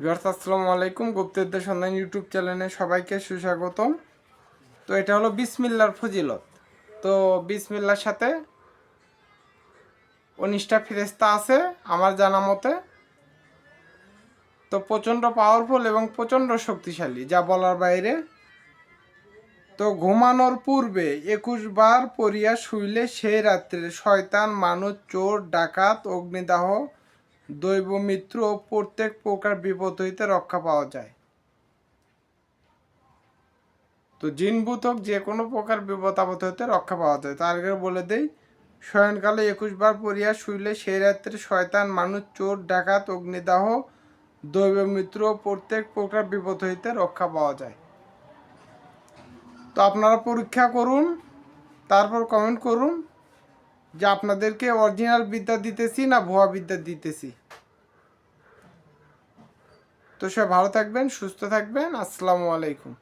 Viewers, আসসালামু আলাইকুম। গুপ্তবিদ্যা সন্ধান ইউটিউব চ্যানেলে সবাইকে সুস্বাগতম। তো এটা হলো বিসমিল্লার ফজিলত। তো বিসমিল্লার সাথে উনিশটা ফেরেস্তা আছে আমার জানা মতে। তো প্রচণ্ড পাওয়ারফুল এবং প্রচণ্ড শক্তিশালী, যা বলার বাইরে। তো ঘুমানোর পূর্বে একুশ বার পরিয়া শুইলে সেই রাত্রে শয়তান, মানুষ, চোর, ডাকাত, অগ্নিদাহ দৈব মিত্র ও প্রত্যেক প্রকার বিপদ হইতে রক্ষা পাওয়া যায়। তো জিনভূতক যে কোনো প্রকার বিপদ আপদ হইতে রক্ষা পাওয়া যায়। তার আগে বলে দেই, শয়নকালে একুশ বার পরিয়া শুইলে সেই রাত্রে শয়তান, মানুষ, চোর, ডাকাত, অগ্নিদাহ দৈব মিত্র ও প্রত্যেক প্রকার বিপদ হইতে রক্ষা পাওয়া যায়। তো আপনারা পরীক্ষা করুন, তারপর কমেন্ট করুন। যে আপনাদেরকে অরিজিনাল বিদ্যা দিতেছি না ভুয়া বিদ্যা দিতেছি। তো সবাই ভালো থাকবেন, সুস্থ থাকবেন, আসসালামু আলাইকুম।